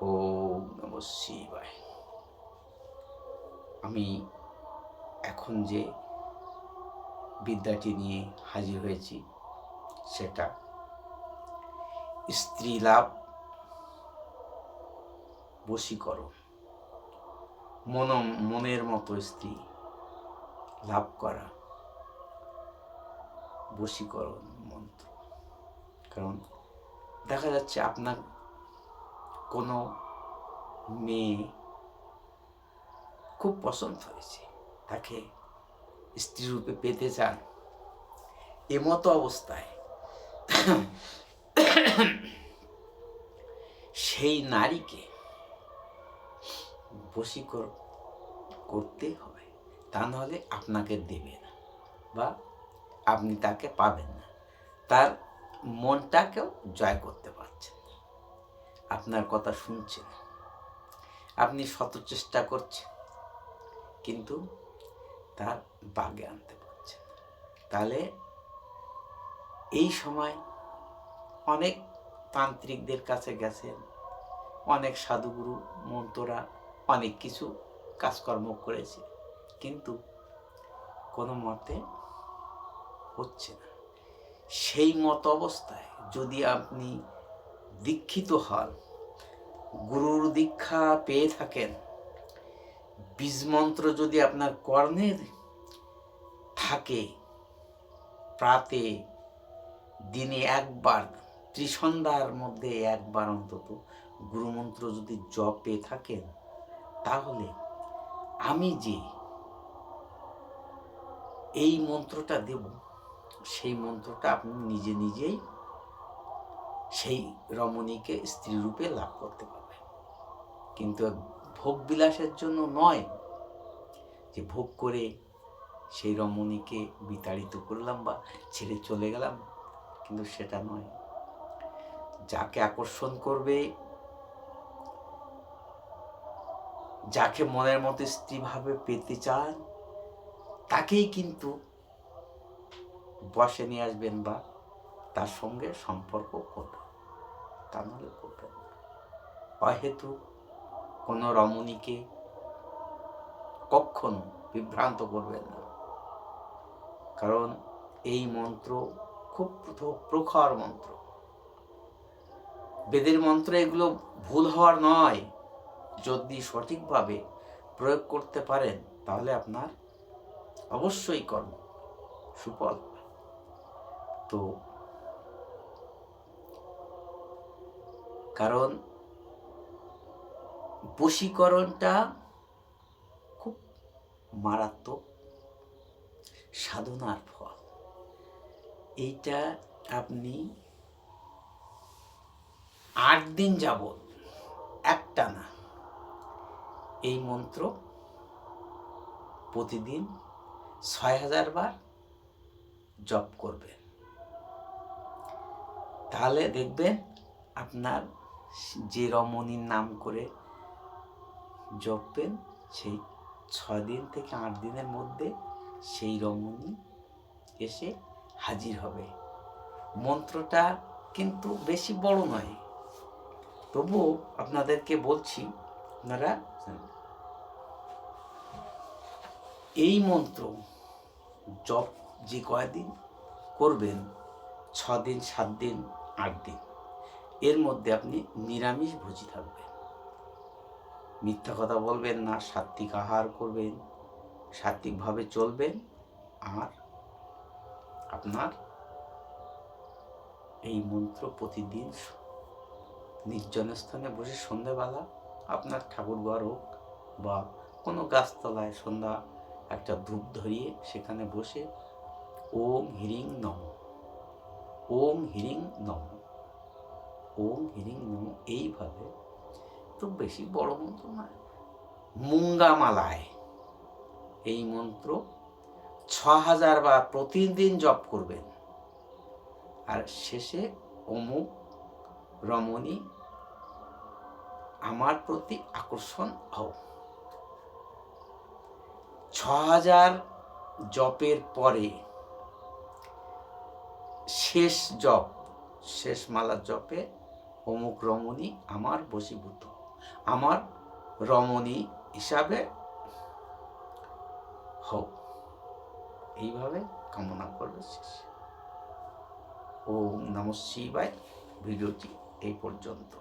ও নম শিবায়। আমি এখন যে বিদ্যাটি নিয়ে হাজির হয়েছি, সেটা স্ত্রী লাভ বশীকরণ। মন মনের মতো স্ত্রী লাভ করা বশীকরণ মন্ত্র। কারণ দেখা যাচ্ছে আপনার কোনো মেয়ে খুব পছন্দ হয়েছে। তাকে স্ত্রী রূপে পেতে চান। এমতো অবস্থায় সেই নারীকে বশীকর করতে হবে। তা নাহলে আপনাকে দেবে না বা আপনি তাকে পাবেন না। তার মনটাকেও জয় করতে পারছেন আপনার কথা শুনছে না আপনি শত চেষ্টা করছেন, কিন্তু তার বাগে আনতে পারছেন তাহলে এই সময় অনেক তান্ত্রিকদের কাছে গেছেন, অনেক সাধুগুরু মন্তরা অনেক কিছু কাজকর্ম করেছে, কিন্তু কোনো মতে হচ্ছে না। সেই মত অবস্থায় যদি আপনি দীক্ষিত হন গুরুর দীক্ষা পেয়ে থাকেন। বীজমন্ত্র যদি আপনার কর্ণের থাকে, প্রাতে দিনে একবার, ত্রিসন্ধ্যার মধ্যে একবার অন্তত গুরুমন্ত্র যদি জপ পেয়ে থাকেন, তাহলে আমি যে এই মন্ত্রটা দেব, সেই মন্ত্রটা আপনি নিজে নিজেই সেই রমণীকে স্ত্রী রূপে লাভ করতে পারবেন। কিন্তু ভোগ বিলাসের জন্য নয় যে ভোগ করে সেই রমণীকে বিতাড়িত করলাম বা ছেড়ে চলে গেলাম, কিন্তু সেটা নয়। যাকে আকর্ষণ করবে, যাকে মনের মতো স্ত্রীভাবে পেতে চান, তাকেই কিন্তু বসে নিয়ে আসবেন বা তার সঙ্গে সম্পর্ক করবেন। তা নাহলে করবেন না। অহেতু কোনো রমণীকে কখনো বিভ্রান্ত করবেন না। কারণ এই মন্ত্র খুব প্রখর মন্ত্র। বেদের মন্ত্র এগুলো ভুল হওয়ার নয়। যদি সঠিকভাবে প্রয়োগ করতে পারেন, তাহলে আপনার অবশ্যই কর্ম সুফল। তো, কারণ বশীকরণটা খুব মারাত্মক সাধনার ফল। এইটা আপনি আট দিন যাবত একটা না এই মন্ত্র প্রতিদিন ছয় হাজার বার জপ করবেন। তাহলে দেখবেন আপনার যে রমণীর নাম করে জপবেন সেই ছয় দিন থেকে আট দিনের মধ্যে সেই রমণী এসে হাজির হবে। মন্ত্রটা কিন্তু বেশি বড় নয়। তবুও আপনাদেরকে বলছি, আপনারা এই মন্ত্র জপ যে কয়দিন করবেন? ছ দিন, সাত দিন, আট দিন। এর মধ্যে আপনি নিরামিষ ভোজি থাকবেন। মিথ্যা কথা বলবেন না সাত্বিক আহার করবেন সাত্বিকভাবে চলবেন আর আপনার এই মন্ত্র প্রতিদিন নির্জন স্থানে বসে সন্ধ্যাবেলা আপনার ঠাকুর ঘর হোক বা কোনো গাছতলায় সন্ধ্যা একটা ধূপ ধরিয়ে সেখানে বসে ওম হিরিং নম, ওম হিরিং নম, ওম হিরিং নম এইভাবে তো বেশি, বড় মন্ত্র নয়। মুঙ্গামালায় এই মন্ত্র ছ হাজার বার প্রতিদিন জপ করবেন। আর শেষে অমুক রমণী আমার প্রতি আকর্ষণ হও। ছ হাজার জপের পরে শেষ জপ, শেষ মালার জপে অমুক রমণী আমার বশীভূত। আমার রমণী হিসাবে হোক। এইভাবে কামনা করবে শেষ। ও নম শিবায়। ভিডিওটি এই পর্যন্ত।